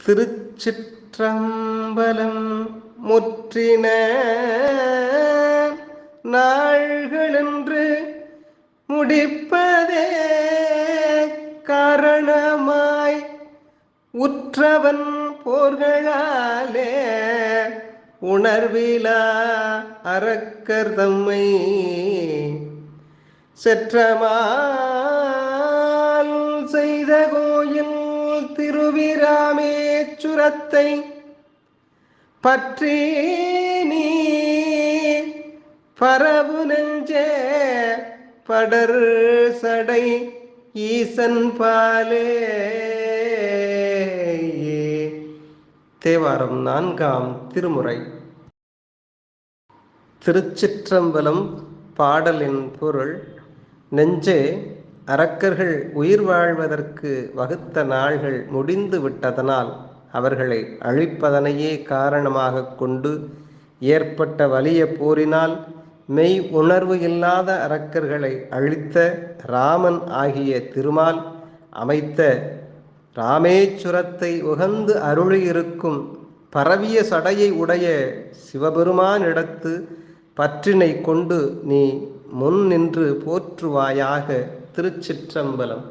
திருச்சிற்றம்பலம் முற்றின நாள்களென்று முடிப்பதே காரணமாய் உற்றவன் போர்களாலே உணர்விலா அறக்கர் தம்மை செற்றமா திருவிராமேச்சுரத்தை பற்றி நீ பரவு நெஞ்சே படர் சடை ஈசன் பாலே. தேவாரம் நான்காம் திருமுறை. திருச்சிற்றம்பலம் பாடலின் பொருள் நெஞ்சே அரக்கர்கள் உயிர் வாழ்வதற்கு வகுத்த நாள்கள் முடிந்து விட்டதனால் அவர்களை அழிப்பதனையே காரணமாக கொண்டு ஏற்பட்ட வலிய போரினால் மெய் உணர்வு இல்லாத அரக்கர்களை அழித்த ராமன் ஆகிய திருமால் அமைத்த ராமேச்சுரத்தை உகந்து அருளியிருக்கும் பரவிய சடையை உடைய சிவபெருமானிடத்து பற்றினை கொண்டு நீ முன் நின்று போற்றுவாயாக திருச்சிற்றம்பலம்.